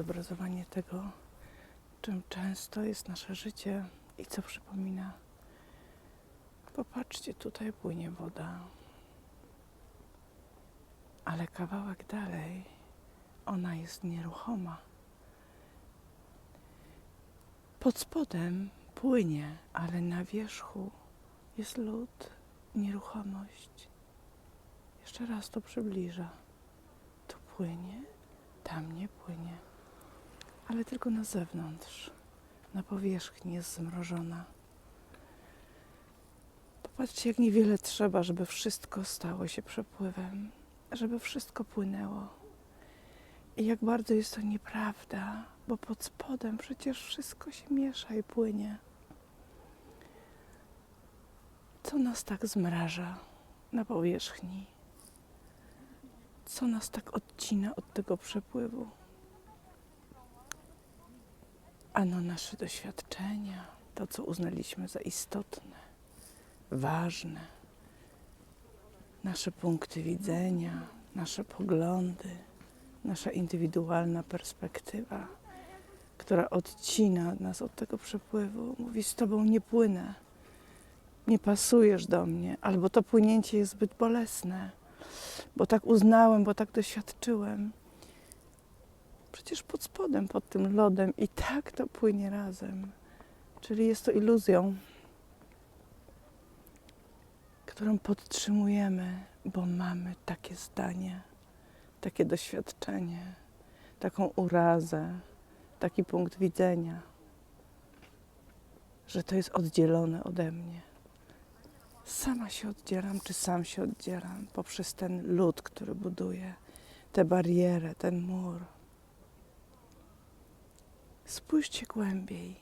zobrazowanie tego, czym często jest nasze życie i co przypomina. Popatrzcie, tutaj płynie woda. Ale kawałek dalej ona jest nieruchoma. Pod spodem płynie, ale na wierzchu jest lód, nieruchomość. Jeszcze raz to przybliża. Tu płynie, tam nie płynie, ale tylko na zewnątrz. Na powierzchni jest zmrożona. Popatrzcie, jak niewiele trzeba, żeby wszystko stało się przepływem, żeby wszystko płynęło. I jak bardzo jest to nieprawda, bo pod spodem przecież wszystko się miesza i płynie. Co nas tak zmraża na powierzchni? Co nas tak odcina od tego przepływu? Ano nasze doświadczenia, to co uznaliśmy za istotne, ważne, nasze punkty widzenia, nasze poglądy, nasza indywidualna perspektywa, która odcina nas od tego przepływu. Mówi: Z tobą nie płynę, nie pasujesz do mnie, albo to płynięcie jest zbyt bolesne, bo tak uznałem, bo tak doświadczyłem. Przecież pod spodem, pod tym lodem i tak to płynie razem. Czyli jest to iluzją, którą podtrzymujemy, bo mamy takie zdanie, takie doświadczenie, taką urazę, taki punkt widzenia, że to jest oddzielone ode mnie. Sama się oddzielam, czy sam się oddzielam poprzez ten lód, który buduję, tę barierę, ten mur. Spójrzcie głębiej.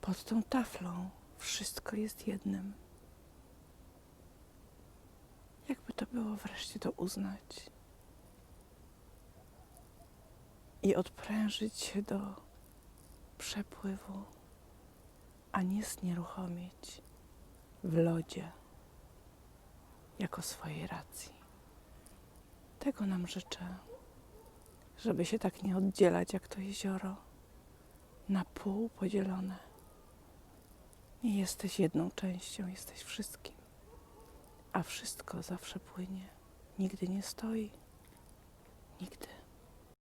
Pod tą taflą wszystko jest jednym. Jakby to było wreszcie to uznać i odprężyć się do przepływu, a nie znieruchomieć w lodzie jako swojej racji. Tego nam życzę, żeby się tak nie oddzielać jak to jezioro, na pół podzielone. Nie jesteś jedną częścią, jesteś wszystkim, a wszystko zawsze płynie, nigdy nie stoi, nigdy.